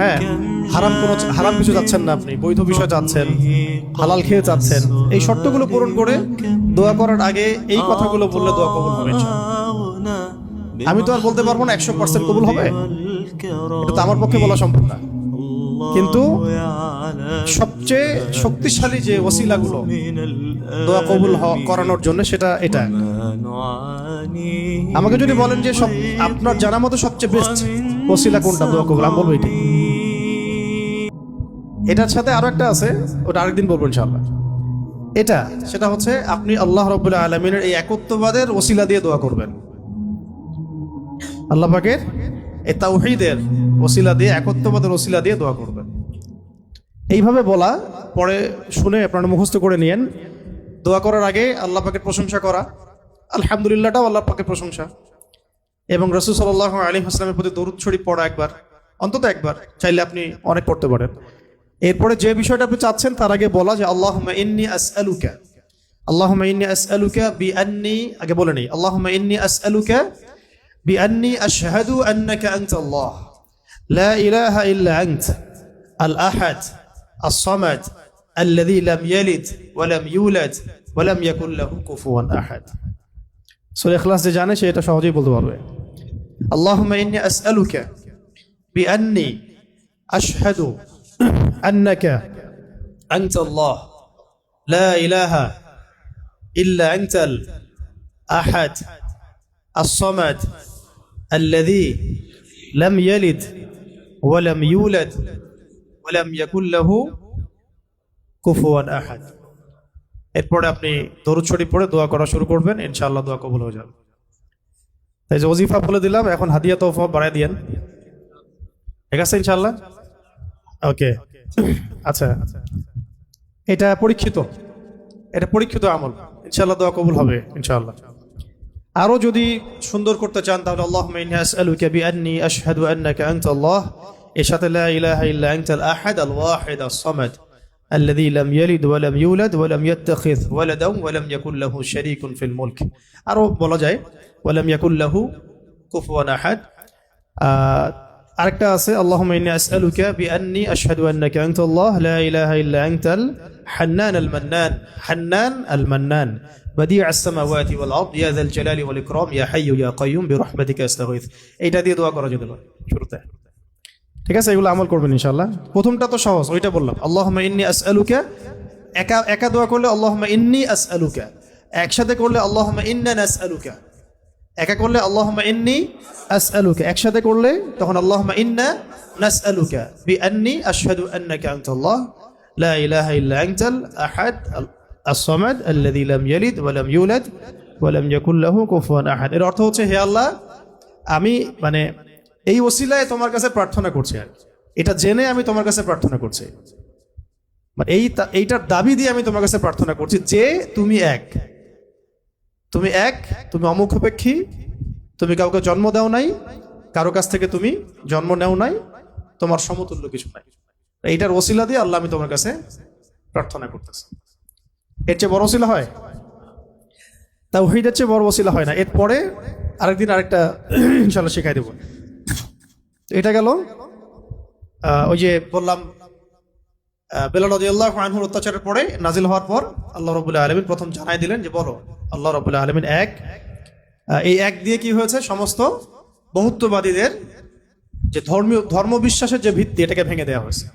হ্যাঁ হারাম কোনো হারাম কিছু যাচ্ছেন না আপনি, বৈধ বিষয় যাচ্ছেন, হালাল খেয়ে যাচ্ছেন। এই শর্তগুলো পূরণ করে দোয়া করার আগে এই কথাগুলো বললে দোয়া কবুল হবে আমি তো আর বলতে পারব না একশো পার্সেন্ট কবুল হবে। এটা তো আমার পক্ষে বলা সম্ভব না। কিন্তু সবচেয়ে শক্তিশালী যে ওসিলাগুলো দোয়া কবুল করানোর জন্য সেটা এটা। আমাকে যদি বলেন যে সব আপনার জানা মতো সবচেয়ে বেস্ট ওসিলা কোনটা? দোয়া কবুল বলব এটাই। এটার সাথে আরও একটা আছে, ওটা আরেকদিন বলব ইনশাআল্লাহ। এটা, সেটা হচ্ছে আপনি আল্লাহ রবুল্লাহ আলমিনের এই একত্ববাদের ওসিলা দিয়ে দোয়া করবেন। আল্লাহ পাকের এই তাওহীদের ওসিলা দিয়ে, একত্ববাদের ওসিলা দিয়ে দোয়া করবেন। এইভাবে বলা, পরে শুনে আপনারা মুখস্থ করে নিয়েন। দোয়া করার আগে আল্লাহ পাকের প্রশংসা করা। আলহামদুলিল্লাহটাও আল্লাহ পাকের প্রশংসা। এবং রসুল সাল্লাহ আলী হাসলামের প্রতি দরুদ শরীফ পড়া একবার অন্তত একবার চাইলে আপনি অনেক পড়তে পারেন এরপরে যে বিষয়টা আপনি চাচ্ছেন তার আগে বলা যে আল্লাহ ইন্নি আসআলুকা আল্লাহ ইন্নি আসআলুকা বি আন্নি আগে বলে নেই আল্লাহ ইন্নি আসআলুকা বি আন্নি আশহাদু আন্নাকা আনতা আল্লাহ لا إله إلا أنت الأحد الصمد الذي لم يلد ولم يولد ولم يكن له كفوا أحد سورة إخلاص যে জানে সে এটা সহজেই বলতে পারবে اللهم إني أسألك بأني أشهد أنك أنت الله لا إله إلا أنت الأحد الصمد الذي لم يلد ولم يولد ولم يكن له কুফুয়ান আহাদ এরপরে আপনি দরুদ শরীফ পড়ে দোয়া করা শুরু করবেন ইনশাআল্লাহ দোয়া কবুল হয়ে যাবে তাই যে ওজিফা বলে দিলাম, এখন হাদিয়া তোফা বাড়াই দিয়েন। ঠিক আছে, ইনশাআল্লাহ? ওকে। আচ্ছা। এটা পরীক্ষিত। এটা পরীক্ষিত আমল। ইনশাল্লাহ দোয়া কবুল হবে ইনশাল্লাহ আরও যদি সুন্দর করতে চান, তাহলে আল্লাহুম্মা ইন্নী আসআলুকা বিআন্নী আশহাদু আন্নাকা আনতা আল্লাহ এর সাথে লা ইলাহা ইল্লা আনতাল আহাদ আল ওয়াহিদ আস সামাদ الذي لم يلد ولم يولد ولم يتخذ ولدا ولم يكن له شريك في الملك আরো বলা যায় ولم يكن له كفوا احد আহ, আরেকটা আছে اللهم اني اسالك باني اشهد انك انت الله لا اله الا انت الحنان المنان حنان المنان بديع السماوات والارض يا ذا الجلال والاكرام يا حي يا قيوم برحمتك استغيث এইটা দিয়ে দোয়া করা যেতে পারে শুরুতে ঠিক আছে, এগুলো আমল করবেন ইনশাল্লাহ প্রথমটা তো সহজ, ওইটা বললাম। আল্লাহ ইন্নি আস আলুকে একা একা দোয়া করলে আল্লাহ ইন্নি আস আলুকে একসাথে করলে আল্লাহ ইন্নান আস আলুকে একা করলে আল্লাহ ইন্নি আস আলুকে একসাথে করলে তখন আল্লাহ ইন্না নাস আলুকে বি আন্নি আশহাদু আন্নাকা আনতাল্লাহ। লা ইলাহা ইল্লা আনতাল আহাদ আসমাদ আল্লাযী লাম ইয়ালিদ ওয়া লাম ইউলাদ ওয়া লাম ইয়াকুল লাহু কুফুয়ান আহাদ। এর অর্থ হচ্ছে, হে আল্লাহ, আমি মানে এই ওসিলায় তোমার কাছে প্রার্থনা করছি। আর। এটা জেনে আমি তোমার কাছে প্রার্থনা করছি। মানে এই এইটার দাবি দিয়ে আমি তোমার কাছে প্রার্থনা করছি যে তুমি এক। তুমি এক, তুমি অমুখাপেক্ষী, তুমি কাউকে জন্ম দাও নাই, কারও কাছ থেকে তুমি জন্ম নেও নাই, তোমার সমতুল্য কিছু নাই। এইটার ওসিলা দিয়ে আল্লাহ আমি তোমার কাছে প্রার্থনা করতেছি। এর চেয়ে বড় ওসিলা হয়? তাওহীদের চেয়ে বড় ওসিলা হয় না। এরপরে আরেকদিন আরেকটা ইনশাল্লাহ শেখাই দেবো। তো এটা গেল? ওই যে বললাম বেলাল আল্লাহ আনহুর অত্যাচারের পরে নাজিল হওয়ার পর আল্লাহ রবুল্লাহ আলমিন প্রথম জানাই দিলেন যে বলো, আল্লাহ রবুল্লাহ আলমিন এক এই এক দিয়ে কি হয়েছে? সমস্ত বহুত্ববাদীদের যে ধর্মীয়, ধর্মবিশ্বাসের যে ভিত্তি এটাকে ভেঙে দেওয়া হয়েছে।